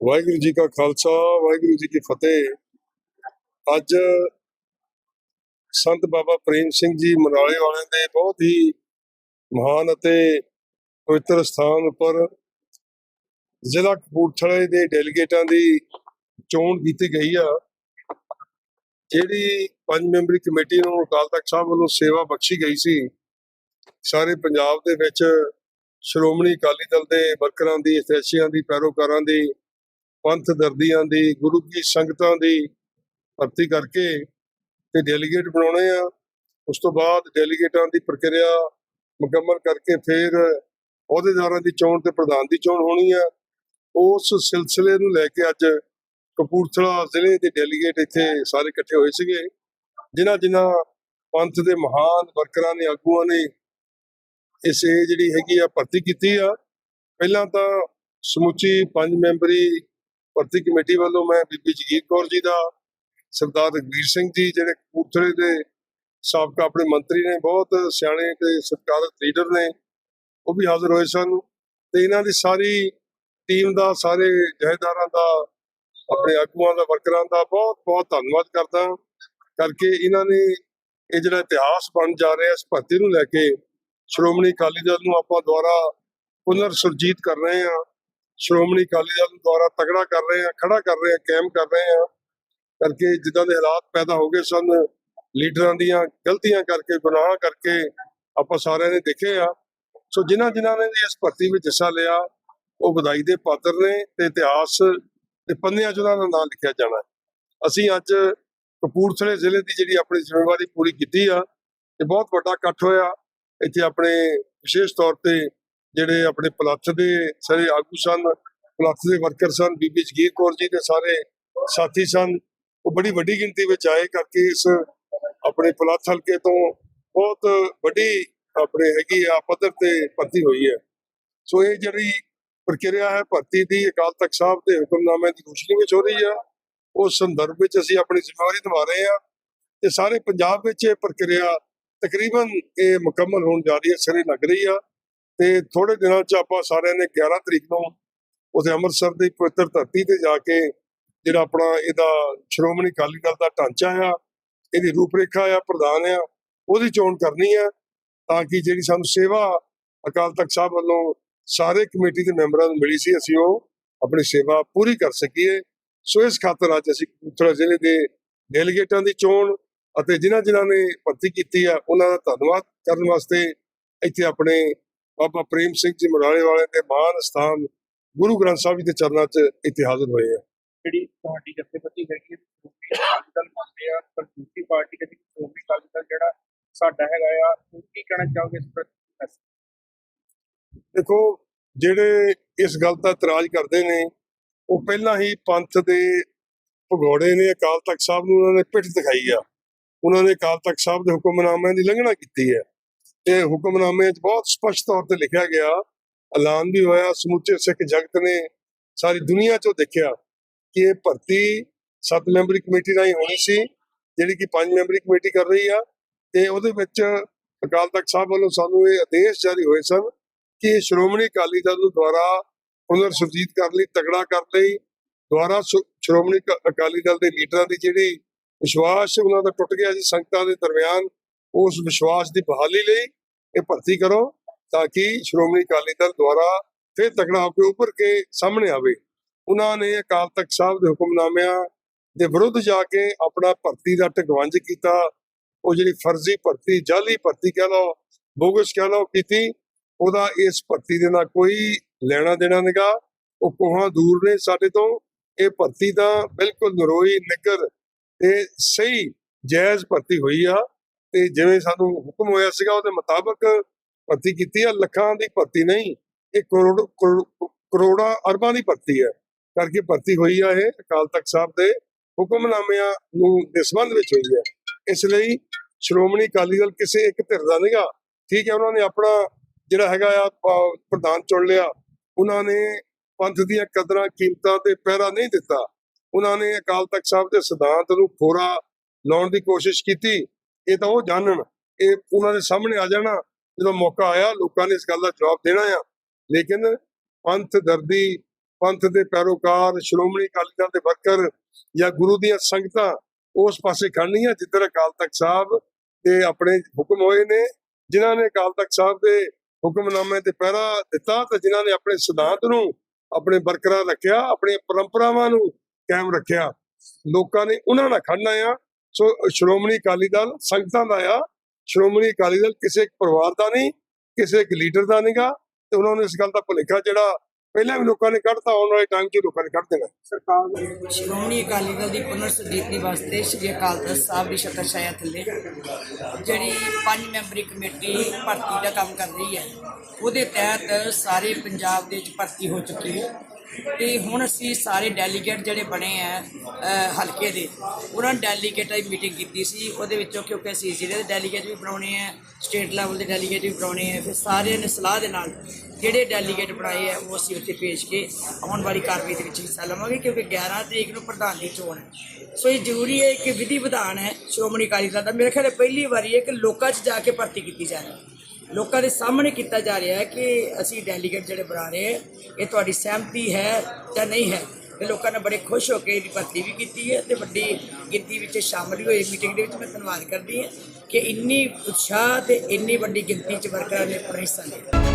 ਵਾਹਿਗੁਰੂ ਜੀ ਕਾ ਖਾਲਸਾ, ਵਾਹਿਗੁਰੂ ਜੀ ਕੀ ਫਤਿਹ। ਅੱਜ ਸੰਤ ਬਾਬਾ ਪ੍ਰੇਮ ਸਿੰਘ ਜੀ ਮਨਾਲੇ ਵਾਲਿਆਂ ਦੇ ਬਹੁਤ ਹੀ ਮਹਾਨ ਅਤੇ ਪਵਿੱਤਰ ਸਥਾਨ ਉੱਪਰ ਜ਼ਿਲ੍ਹਾ ਕਪੂਰਥਲੇ ਦੇ ਡੈਲੀਗੇਟਾਂ ਦੀ ਚੋਣ ਕੀਤੀ ਗਈ ਆ। ਜਿਹੜੀ ਪੰਜ ਮੈਂਬਰੀ ਕਮੇਟੀ ਨੂੰ ਅਕਾਲ ਤਖਤ ਸਾਹਿਬ ਵੱਲੋਂ ਸੇਵਾ ਬਖਸ਼ੀ ਗਈ ਸੀ। ਸਾਰੇ ਪੰਜਾਬ ਦੇ ਵਿੱਚ ਸ਼੍ਰੋਮਣੀ ਅਕਾਲੀ ਦਲ ਦੇ ਵਰਕਰਾਂ ਦੀ ਅਧਿਆਸ਼ੀਆਂ ਦੀ, ਪੈਰੋਕਾਰਾਂ ਦੀ ਪੰਥ ਦਰਦੀਆਂ ਦੀ, ਗੁਰੂ ਕੀ ਸੰਗਤਾਂ ਦੀ ਭਰਤੀ ਕਰਕੇ ਤੇ ਡੈਲੀਗੇਟ ਬਣਾਉਣੇ ਆ। ਉਸ ਤੋਂ ਬਾਅਦ ਡੈਲੀਗੇਟਾਂ ਦੀ ਪ੍ਰਕਿਰਿਆ ਮੁਕੰਮਲ ਕਰਕੇ ਫਿਰ ਅਹੁਦੇਦਾਰਾਂ ਦੀ ਚੋਣ ਤੇ ਪ੍ਰਧਾਨ ਦੀ ਚੋਣ ਹੋਣੀ ਆ। ਉਸ ਸਿਲਸਿਲੇ ਨੂੰ ਲੈ ਕੇ ਅੱਜ ਕਪੂਰਥਲਾ ਜ਼ਿਲ੍ਹੇ ਦੇ ਡੈਲੀਗੇਟ ਇੱਥੇ ਸਾਰੇ ਇਕੱਠੇ ਹੋਏ ਸੀਗੇ। ਜਿਨ੍ਹਾਂ ਜਿਨ੍ਹਾਂ ਪੰਥ ਦੇ ਮਹਾਨ ਵਰਕਰਾਂ ਨੇ, ਆਗੂਆਂ ਨੇ ਇਸ ਜਿਹੜੀ ਹੈਗੀ ਆ, ਭਰਤੀ ਕੀਤੀ ਆ। ਪਹਿਲਾਂ ਤਾਂ ਸਮੁੱਚੀ ਪੰਜ ਮੈਂਬਰੀ ਭਰਤੀ ਕਮੇਟੀ ਵੱਲੋਂ ਮੈਂ ਬੀਬੀ ਜਗੀਰ ਕੌਰ ਜੀ ਦਾ, ਸਰਦਾਰ ਰਘਵੀਰ ਸਿੰਘ ਜੀ ਜਿਹੜੇ ਕਪੂਰਥਲੇ ਦੇ ਸਾਬਕਾ ਆਪਣੇ ਮੰਤਰੀ ਨੇ, ਬਹੁਤ ਸਿਆਣੇ ਤੇ ਸਤਿਕਾਰਤ ਲੀਡਰ ਨੇ, ਉਹ ਵੀ ਹਾਜ਼ਰ ਹੋਏ ਸਨ ਤੇ ਇਹਨਾਂ ਦੀ ਸਾਰੀ ਟੀਮ ਦਾ, ਸਾਰੇ ਜਹੇਦਾਰਾਂ ਦਾ, ਆਪਣੇ ਆਗੂਆਂ ਦਾ, ਵਰਕਰਾਂ ਦਾ ਬਹੁਤ ਬਹੁਤ ਧੰਨਵਾਦ ਕਰਦਾ ਕਰਕੇ ਇਹਨਾਂ ਨੇ ਇਹ ਜਿਹੜਾ ਇਤਿਹਾਸ ਬਣ ਜਾ ਰਿਹਾ, ਇਸ ਭਰਤੀ ਨੂੰ ਲੈ ਕੇ ਸ਼੍ਰੋਮਣੀ ਅਕਾਲੀ ਦਲ ਨੂੰ ਆਪਾਂ ਦੁਆਰਾ ਪੁਨਰ ਸੁਰਜੀਤ ਕਰ ਰਹੇ ਹਾਂ। ਸ਼੍ਰੋਮਣੀ ਅਕਾਲੀ ਦਲ ਦੁਆਰਾ ਤਗੜਾ ਕਰ ਰਹੇ ਹਾਂ, ਖੜਾ ਕਰ ਰਹੇ ਹਾਂ, ਕਾਇਮ ਕਰ ਰਹੇ ਹਾਂ ਕਰਕੇ ਜਿੱਦਾਂ ਦੇ ਹਾਲਾਤ ਪੈਦਾ ਹੋ ਗਏ ਸਨ, ਲੀਡਰਾਂ ਦੀਆਂ ਗਲਤੀਆਂ ਕਰਕੇ, ਗੁਨਾਹ ਕਰਕੇ ਆਪਾਂ ਸਾਰਿਆਂ ਨੇ ਦੇਖੇ ਆ। ਸੋ ਜਿਨ੍ਹਾਂ ਜਿਨ੍ਹਾਂ ਨੇ ਇਸ ਭਰਤੀ ਵਿੱਚ ਹਿੱਸਾ ਲਿਆ, ਉਹ ਵਧਾਈ ਦੇ ਪਾਤਰ ਨੇ ਤੇ ਇਤਿਹਾਸ ਤੇ ਪੰਨਿਆਂ 'ਚ ਉਹਨਾਂ ਦਾ ਨਾਮ ਲਿਖਿਆ ਜਾਣਾ ਅਸੀਂ ਅੱਜ ਕਪੂਰਥਲੇ ਜ਼ਿਲ੍ਹੇ ਦੀ ਜਿਹੜੀ ਆਪਣੀ ਜ਼ਿੰਮੇਵਾਰੀ ਪੂਰੀ ਕੀਤੀ ਆ ਤੇ ਬਹੁਤ ਵੱਡਾ ਇਕੱਠ ਹੋਇਆ। ਇੱਥੇ ਆਪਣੇ ਵਿਸ਼ੇਸ਼ ਤੌਰ ਤੇ ਜਿਹੜੇ ਆਪਣੇ ਪਲੱਥ ਦੇ ਸਾਰੇ ਆਗੂ ਸਨ, ਪਲੱਥ ਦੇ ਵਰਕਰ ਸਨ, ਬੀਬੀ ਜਗੀਰ ਕੌਰ ਜੀ ਦੇ ਸਾਰੇ ਸਾਥੀ ਸਨ। ਉਹ ਬੜੀ ਵੱਡੀ ਗਿਣਤੀ ਵਿੱਚ ਆਏ ਕਰਕੇ ਇਸ ਆਪਣੇ ਪਲੱਥ ਹਲਕੇ ਤੋਂ ਬਹੁਤ ਵੱਡੀ ਆਪਣੇ ਹੈਗੀ ਆ ਪੱਧਰ ਤੇ ਭਰਤੀ ਹੋਈ ਹੈ। ਸੋ ਇਹ ਜਿਹੜੀ ਪ੍ਰਕਿਰਿਆ ਹੈ ਭਰਤੀ ਦੀ, ਅਕਾਲ ਤਖਤ ਸਾਹਿਬ ਦੇ ਹੁਕਮਨਾਮੇ ਦੀ ਰੋਸ਼ਨੀ ਵਿੱਚ ਹੋ ਰਹੀ ਆ। ਉਸ ਸੰਦਰਭ ਵਿੱਚ ਅਸੀਂ ਆਪਣੀ ਜ਼ਿੰਮੇਵਾਰੀ ਨਿਭਾ ਰਹੇ ਹਾਂ ਤੇ ਸਾਰੇ ਪੰਜਾਬ ਵਿੱਚ ਇਹ ਪ੍ਰਕਿਰਿਆ ਤਕਰੀਬਨ ਇਹ ਮੁਕੰਮਲ ਹੋਣ ਜਾ ਰਹੀ ਹੈ, ਸਿਰੇ ਲੱਗ ਰਹੀ ਆ। ਤੇ ਥੋੜੇ ਦਿਨਾਂ ਚ ਆਪਾਂ ਸਾਰਿਆਂ ਨੇ 11 ਤਰੀਕ ਨੂੰ ਉਥੇ ਅੰਮ੍ਰਿਤਸਰ ਦੀ ਪਵਿੱਤਰ ਧਰਤੀ ਤੇ ਜਾ ਕੇ ਜਿਹੜਾ ਆਪਣਾ ਇਹਦਾ ਸ਼੍ਰੋਮਣੀ ਅਕਾਲੀ ਦਲ ਦਾ ਢਾਂਚਾ ਆ, ਇਹਦੀ ਰੂਪਰੇਖਾ ਆ, ਪ੍ਰਧਾਨ ਆ, ਉਹਦੀ ਚੋਣ ਕਰਨੀ ਆ ਤਾਂ ਕਿ ਜਿਹੜੀ ਸਾਨੂੰ ਸੇਵਾ ਅਕਾਲ ਤਖਤ ਸਾਹਿਬ ਵੱਲੋਂ ਸਾਰੇ ਕਮੇਟੀ ਦੇ ਮੈਂਬਰਾਂ ਨੂੰ ਮਿਲੀ ਸੀ, ਅਸੀਂ ਉਹ ਆਪਣੀ ਸੇਵਾ ਪੂਰੀ ਕਰ ਸਕੀਏ। ਸੋ ਇਸ ਖਾਤਰ ਅੱਜ ਅਸੀਂ ਕਪੂਰਥਲਾ ਜ਼ਿਲ੍ਹੇ ਦੇ ਡੈਲੀਗੇਟਾਂ ਦੀ ਚੋਣ ਅਤੇ ਜਿਨ੍ਹਾਂ ਜਿਨ੍ਹਾਂ ਨੇ ਭਰਤੀ ਕੀਤੀ ਆ, ਉਹਨਾਂ ਦਾ ਧੰਨਵਾਦ ਕਰਨ ਵਾਸਤੇ ਇੱਥੇ ਆਪਣੇ ਬਾਬਾ ਪ੍ਰੇਮ ਸਿੰਘ ਜੀ ਮਰਾਲੇ ਵਾਲੇ ਦੇ ਮਹਾਨ ਸਥਾਨ ਗੁਰੂ ਗ੍ਰੰਥ ਸਾਹਿਬ ਜੀ ਦੇ ਚਰਨਾਂ 'ਚ ਇੱਥੇ ਹਾਜ਼ਰ ਹੋਏ ਆ। ਜਿਹੜੀ ਤੁਹਾਡੀ ਜਥੇਬੰਦੀ ਹੈਗੀ ਦਲ ਮੰਨਦੇ ਆ ਪਰ ਦੂਸਰੀ ਪਾਰਟੀ ਕਹਿੰਦੀ ਸ਼੍ਰੋਮਣੀ ਅਕਾਲੀ ਦਲ ਜਿਹੜਾ ਸਾਡਾ ਹੈਗਾ ਆ ਉਹ ਕੀ ਕਹਿਣਾ ਚਾਹੋਗੇ ਇਸ ਪ੍ਰਤੀ? ਦੇਖੋ ਜਿਹੜੇ ਇਸ ਗੱਲ ਦਾ ਇਤਰਾਜ਼ ਕਰਦੇ ਨੇ ਉਹ ਪਹਿਲਾਂ ਹੀ ਪੰਥ ਦੇ ਭਗੌੜੇ ਨੇ ਅਕਾਲ ਤਖਤ ਸਾਹਿਬ ਨੂੰ ਉਹਨਾਂ ਨੇ ਪਿੱਠ ਦਿਖਾਈ ਆ। ਉਹਨਾਂ ਨੇ ਅਕਾਲ ਤਖਤ ਸਾਹਿਬ ਦੇ ਹੁਕਮਨਾਮਿਆਂ ਦੀ ਲੰਘਣਾ ਕੀਤੀ ਹੈ। ਤੇ ਹੁਕਮਨਾਮੇ 'ਚ ਬਹੁਤ ਸਪਸ਼ਟ ਤੌਰ ਤੇ ਲਿਖਿਆ ਗਿਆ, ਐਲਾਨ ਵੀ ਹੋਇਆ, ਸਮੁੱਚੇ ਸਿੱਖ ਜਗਤ ਨੇ ਸਾਰੀ ਦੁਨੀਆ 'ਚੋਂ ਦੇਖਿਆ ਕਿ ਇਹ ਭਰਤੀ ਸੱਤ ਮੈਂਬਰੀ ਕਮੇਟੀ ਰਾਹੀਂ ਹੋਣੀ ਸੀ, ਜਿਹੜੀ ਕਿ ਪੰਜ ਮੈਂਬਰੀ ਕਮੇਟੀ ਕਰ ਰਹੀ ਆ ਤੇ ਉਹਦੇ ਵਿੱਚ ਅਕਾਲ ਤਖਤ ਸਾਹਿਬ ਵੱਲੋਂ ਸਾਨੂੰ ਇਹ ਆਦੇਸ਼ ਜਾਰੀ ਹੋਏ ਸਨ ਕਿ ਸ਼੍ਰੋਮਣੀ ਅਕਾਲੀ ਦਲ ਨੂੰ ਦੁਆਰਾ ਪੁਨਰ ਸੁਰਜੀਤ ਕਰਨ ਲਈ ਤਗੜਾ ਕਰਨ ਲਈ, ਦੁਆਰਾ ਸ਼੍ਰੋਮਣੀ ਅਕਾਲੀ ਦਲ ਦੇ ਲੀਡਰਾਂ ਦੀ ਜਿਹੜੀ ਵਿਸ਼ਵਾਸ ਉਹਨਾਂ ਦਾ ਟੁੱਟ ਗਿਆ ਸੀ ਸੰਗਤਾਂ ਦੇ ਦਰਮਿਆਨ ਉਸ ਵਿਸ਼ਵਾਸ ਦੀ ਬਹਾਲੀ ਲਈ ਇਹ ਭਰਤੀ ਕਰੋ ਤਾਂ ਕਿ ਸ਼੍ਰੋਮਣੀ ਅਕਾਲੀ ਦਲ ਦੁਆਰਾ ਫਿਰ ਤਕੜਾ ਹੋ ਕੇ ਉੱਭਰ ਕੇ ਸਾਹਮਣੇ ਆਵੇ। ਉਹਨਾਂ ਨੇ ਅਕਾਲ ਤਖਤ ਸਾਹਿਬ ਦੇ ਹੁਕਮਨਾਮਿਆਂ ਦੇ ਵਿਰੁੱਧ ਜਾ ਕੇ ਆਪਣਾ ਭਰਤੀ ਦਾ ਢਗਵੰਜ ਕੀਤਾ। ਉਹ ਜਿਹੜੀ ਫਰਜ਼ੀ ਭਰਤੀ ਜਾਲੀ ਭਰਤੀ ਕਹਿ ਲਓ, ਬੋਗਸ ਕਹਿ ਲਓ ਕੀਤੀ, ਉਹਦਾ ਇਸ ਭਰਤੀ ਦੇ ਨਾਲ ਕੋਈ ਲੈਣਾ ਦੇਣਾ ਨਹੀਂਗਾ। ਉਹ ਕੋਹਾਂ ਦੂਰ ਨੇ ਸਾਡੇ ਤੋਂ। ਇਹ ਭਰਤੀ ਤਾਂ ਬਿਲਕੁਲ ਨਰੋਈ ਨਿਕਰ ਤੇ ਸਹੀ, ਜਾਇਜ਼ ਭਰਤੀ ਹੋਈ ਆ। ਤੇ ਜਿਵੇਂ ਸਾਨੂੰ ਹੁਕਮ ਹੋਇਆ ਸੀਗਾ ਉਹਦੇ ਮੁਤਾਬਕ ਭਰਤੀ ਕੀਤੀ ਹੈ ਲੱਖਾਂ ਦੀ ਭਰਤੀ ਨਹੀਂ, ਇਹ ਕਰੋੜ, ਕਰੋੜ- ਕਰੋੜਾਂ ਅਰਬਾਂ ਦੀ ਭਰਤੀ ਹੈ। ਕਰਕੇ ਭਰਤੀ ਹੋਈ ਆ ਇਹ, ਅਕਾਲ ਤਖਤ ਸਾਹਿਬ ਦੇ ਹੁਕਮਨਾਮਿਆਂ ਨੂੰ ਦੇ ਸੰਬੰਧ ਵਿੱਚ ਹੋਈ ਹੈ। ਇਸ ਲਈ ਸ਼੍ਰੋਮਣੀ ਅਕਾਲੀ ਦਲ ਕਿਸੇ ਇੱਕ ਧਿਰ ਦਾ ਨਹੀਂਗਾ। ਠੀਕ ਹੈ, ਉਹਨਾਂ ਨੇ ਆਪਣਾ ਜਿਹੜਾ ਹੈਗਾ ਆ ਪ੍ਰਧਾਨ ਚੁਣ ਲਿਆ। ਉਹਨਾਂ ਨੇ ਪੰਥ ਦੀਆਂ ਕਦਰਾਂ, ਕੀਮਤਾਂ ਤੇ ਪਹਿਰਾ ਨਹੀਂ ਦਿੱਤਾ। ਉਹਨਾਂ ਨੇ ਅਕਾਲ ਤਖਤ ਸਾਹਿਬ ਦੇ ਸਿਧਾਂਤ ਨੂੰ ਖੋਰਾ ਲਾਉਣ ਦੀ ਕੋਸ਼ਿਸ਼ ਕੀਤੀ। ਇਹ ਤਾਂ ਉਹ ਜਾਣਨ, ਇਹ ਉਹਨਾਂ ਦੇ ਸਾਹਮਣੇ ਆ ਜਾਣਾ। ਜਦੋਂ ਮੌਕਾ ਆਇਆ, ਲੋਕਾਂ ਨੇ ਇਸ ਗੱਲ ਦਾ ਜਵਾਬ ਦੇਣਾ ਆ। ਲੇਕਿਨ ਪੰਥ ਦਰਦੀ, ਪੰਥ ਦੇ ਪੈਰੋਕਾਰ, ਸ਼੍ਰੋਮਣੀ ਅਕਾਲੀ ਦਲ ਦੇ ਵਰਕਰ ਜਾਂ ਗੁਰੂ ਦੀਆਂ ਸੰਗਤਾਂ ਉਸ ਪਾਸੇ ਖੜਨੀਆਂ ਜਿੱਧਰ ਅਕਾਲ ਤਖਤ ਸਾਹਿਬ ਤੇ ਆਪਣੇ ਹੁਕਮ ਹੋਏ ਨੇ। ਜਿਨ੍ਹਾਂ ਨੇ ਅਕਾਲ ਤਖਤ ਸਾਹਿਬ ਦੇ ਹੁਕਮਨਾਮੇ ਤੇ ਪਹਿਰਾ ਦਿੱਤਾ, ਤੇ ਜਿਨ੍ਹਾਂ ਨੇ ਆਪਣੇ ਸਿਧਾਂਤ ਨੂੰ, ਆਪਣੇ ਬਰਕਰਾਰ ਰੱਖਿਆ, ਆਪਣੀਆਂ ਪਰੰਪਰਾਵਾਂ ਨੂੰ ਕਾਇਮ ਰੱਖਿਆ। ਲੋਕਾਂ ਨੇ ਉਹਨਾਂ ਨਾਲ ਖੜਨਾ ਆ। ਸੋ, ਸ਼੍ਰੋਮਣੀ ਅਕਾਲੀ ਦਲ ਸੰਗਤਾਂ ਦਾ ਆ। ਸ਼੍ਰੋਮਣੀ ਅਕਾਲੀ ਦਲ ਕਿਸੇ ਇੱਕ ਪਰਿਵਾਰ ਦਾ ਨਹੀਂ, ਕਿਸੇ ਇੱਕ ਲੀਡਰ ਦਾ ਨਹੀਂਗਾ ਤੇ ਉਹਨਾਂ ਨੂੰ ਇਸ ਗੱਲ ਦਾ ਭੁਲੇਖਾ ਜਿਹੜਾ ਪਹਿਲਾਂ ਵੀ ਲੋਕਾਂ ਨੇ ਕੱਢਤਾ, ਆਉਣ ਵਾਲੇ ਟਾਈਮ 'ਚ ਲੋਕਾਂ ਨੇ ਕੱਢ ਦੇਣਾ। ਸਰਕਾਰ ਸ਼੍ਰੋਮਣੀ ਅਕਾਲੀ ਦਲ ਦੀ ਪੁਨਰ ਸੁਰਜੀਤਨੀ ਵਾਸਤੇ ਸ਼੍ਰੀ ਅਕਾਲ ਤਖਤ ਸਾਹਿਬ ਦੀ ਸ਼ਕਰ ਛਾਇਆ ਥੱਲੇ, ਜਿਹੜੀ ਪੰਜ ਮੈਂਬਰੀ ਕਮੇਟੀ ਭਰਤੀ ਦਾ ਕੰਮ ਕਰ ਰਹੀ ਹੈ। ਉਹਦੇ ਤਹਿਤ ਸਾਰੇ ਪੰਜਾਬ ਦੇ ਵਿੱਚ ਭਰਤੀ ਹੋ ਚੁੱਕੀ ਹੈ। ਤੇ ਹੁਣ ਅਸੀਂ ਸਾਰੇ ਡੈਲੀਗੇਟ ਜਿਹੜੇ ਬਣੇ ਆ ਹਲਕੇ ਦੇ, ਉਹਨਾਂ ਡੈਲੀਗੇਟਾਂ ਦੀ ਮੀਟਿੰਗ ਕੀਤੀ ਸੀ। ਉਹਦੇ ਵਿੱਚੋਂ ਕਿਉਂਕਿ ਅਸੀਂ ਜ਼ਿਲ੍ਹੇ ਦੇ ਡੈਲੀਗੇਟ ਵੀ ਬਣਾਉਣੇ ਆ ਸਟੇਟ ਲੈਵਲ ਦੇ ਡੈਲੀਗੇਟ ਵੀ ਬਣਾਉਣੇ ਆ, ਫਿਰ ਸਾਰਿਆਂ ਨੇ ਸਲਾਹ ਦੇ ਨਾਲ ਜਿਹੜੇ ਡੈਲੀਗੇਟ ਬਣਾਏ ਆ, ਉਹ ਅਸੀਂ ਉੱਥੇ ਭੇਜ ਕੇ ਆਉਣ ਵਾਲੀ ਕਾਰਵਾਈ ਦੇ ਵਿੱਚ ਹਿੱਸਾ ਲਵਾਂਗੇ, ਕਿਉਂਕਿ 11 ਤਰੀਕ ਨੂੰ ਪ੍ਰਧਾਨ ਦੀ ਚੋਣ ਹੈ। ਸੋ ਇਹ ਜ਼ਰੂਰੀ ਹੈ ਕਿ ਵਿਧੀ ਵਿਧਾਨ ਹੈ, ਸ਼੍ਰੋਮਣੀ ਅਕਾਲੀ ਦਲ ਦਾ। ਮੇਰੇ ਖਿਆਲ ਹੈ ਪਹਿਲੀ ਵਾਰੀ ਹੈ ਕਿ ਲੋਕਾਂ 'ਚ ਜਾ ਕੇ ਭਰਤੀ ਕੀਤੀ ਜਾ ਰਹੀ ਹੈ। ਲੋਕਾਂ ਦੇ ਸਾਹਮਣੇ ਕੀਤਾ ਜਾ ਰਿਹਾ ਹੈ ਕਿ ਅਸੀਂ ਡੈਲੀਗੇਟ ਜਿਹੜੇ ਬਣਾ ਰਹੇ ਹਾਂ, ਇਹ ਤੁਹਾਡੀ ਸਹਿਮਤੀ ਹੈ ਜਾਂ ਨਹੀਂ ਹੈ? ਤੇ ਲੋਕਾਂ ਨੇ ਬੜੇ ਖੁਸ਼ ਹੋ ਕੇ ਇਹਦੀ ਭਰਤੀ ਵੀ ਕੀਤੀ ਹੈ ਤੇ ਵੱਡੀ ਗਿਣਤੀ ਵਿੱਚ ਸ਼ਾਮਲ ਵੀ ਹੋਏ ਮੀਟਿੰਗ ਦੇ ਵਿੱਚ। ਮੈਂ ਧੰਨਵਾਦ ਕਰਦੀ ਹਾਂ ਕਿ ਇੰਨੀ ਉਤਸ਼ਾਹ ਤੇ ਇੰਨੀ ਵੱਡੀ ਗਿਣਤੀ ਚ ਵਰਕਰਾਂ ਨੇ ਆਪਣਾ ਹਿੱਸਾ ਲਿਆ।